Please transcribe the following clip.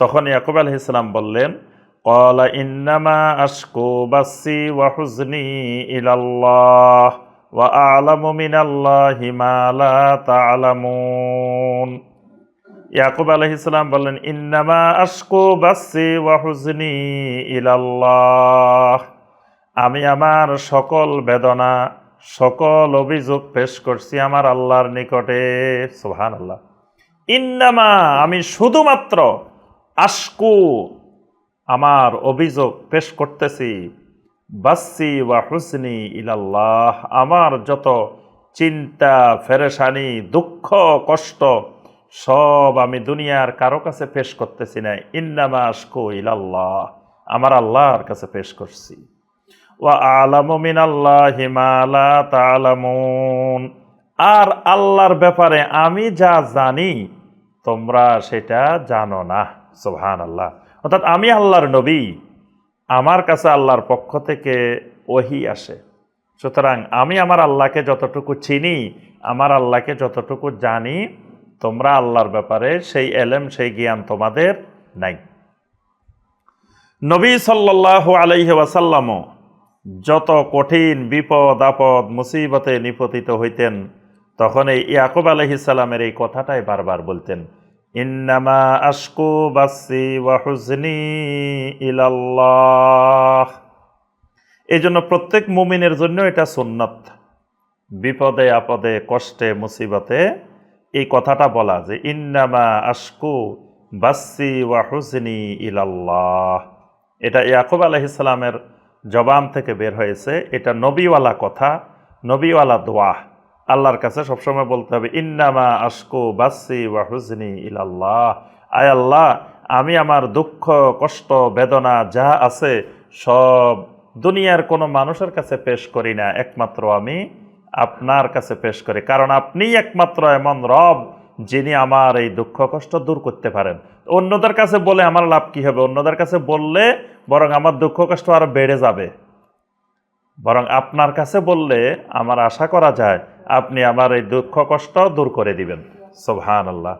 তখন ইয়াকুব আলহ ইসলাম বললেন কলা ইন্নামা আশকু বাসি ওয়া হুজনি ইলাল্লাহ ওয়া আলামু মিনাল্লাহি মা লা তা'লামুন ইয়াকুব ইসলাম বললেন, ইন্নামা আশকু বাসি ওয়া হুজনি ইলাল্লাহ। আমি আমার সকল বেদনা, সকল অভিযোগ পেশ করছি আমার আল্লাহর নিকটে। সুহান আল্লাহ ইন্নামা, আমি শুধুমাত্র আশকু, আমার অভিযোগ পেশ করতেছি বাসি ওয়া হুসনি ইলাল্লাহ, আমার যত চিন্তা, ফেরেশানি, দুঃখ, কষ্ট, সব আমি দুনিয়ার কারও কাছে পেশ করতেছি না। ইন্নামা আশকু ইলাল্লাহ, আমার আল্লাহর কাছে পেশ করছি। ওয়া আলামু মিনাল্লাহি মা লা তা'লামুন আর আল্লাহর ব্যাপারে আমি যা জানি, তোমরা সেটা জানো না। সুবহান আল্লাহ অর্থাৎ আমি আল্লাহর নবী, আমার কাছে আল্লাহর পক্ষ থেকে ওহি আসে। সুতরাং আমি আমার আল্লাহকে যতটুকু চিনি, আমার আল্লাহকে যতটুকু জানি, তোমরা আল্লাহর ব্যাপারে সেই এলেম, সেই জ্ঞান তোমাদের নাই। নবী সাল্লাহ আলাইহি ওয়াসাল্লামও যত কঠিন বিপদ, আপদ, মুসিবতে নিপতিত হইতেন তখন এই ইয়াকুব আলহিসাল্লামের এই কথাটাই বারবার বলতেন। ইন্নামা আশকু বাসি ওয়া হুজনি ইলাল্লাহ। এই জন্য প্রত্যেক মুমিনের জন্য এটা সুন্নত। বিপদে, আপদে, কষ্টে, মুসিবতে এই কথাটা বলা যে ইন্নামা আশকু বাসি ওয়া হুজনি ইলাল্লাহ। এটা ইয়াকুব আলহিসাল্লামের জবান থেকে বের হয়েছে। এটা নবীওয়ালা কথা, নবীওয়ালা দোয়া। আল্লাহর কাছে সবসময় বলতে হবে, ইন্নামা আশকু বাসি ওয়া হুজনি ইলাল্লাহ। আয় আল্লাহ, আমি আমার দুঃখ, কষ্ট, বেদনা যা আছে সব দুনিয়ার কোনো মানুষের কাছে পেশ করি না, একমাত্র আমি আপনার কাছে পেশ করি। কারণ আপনি একমাত্র এমন রব যিনি আমার এই দুঃখ, কষ্ট দূর করতে পারেন। অন্যদের কাছে বলে আমার লাভ কি হবে? অন্যদের কাছে বললে বরং আমার দুঃখ, কষ্ট আরও বেড়ে যাবে। বরং আপনার কাছে বললে আমার আশা করা যায় আপনি আমার এই দুঃখ কষ্ট দূর করে দিবেন। সোহান আল্লাহ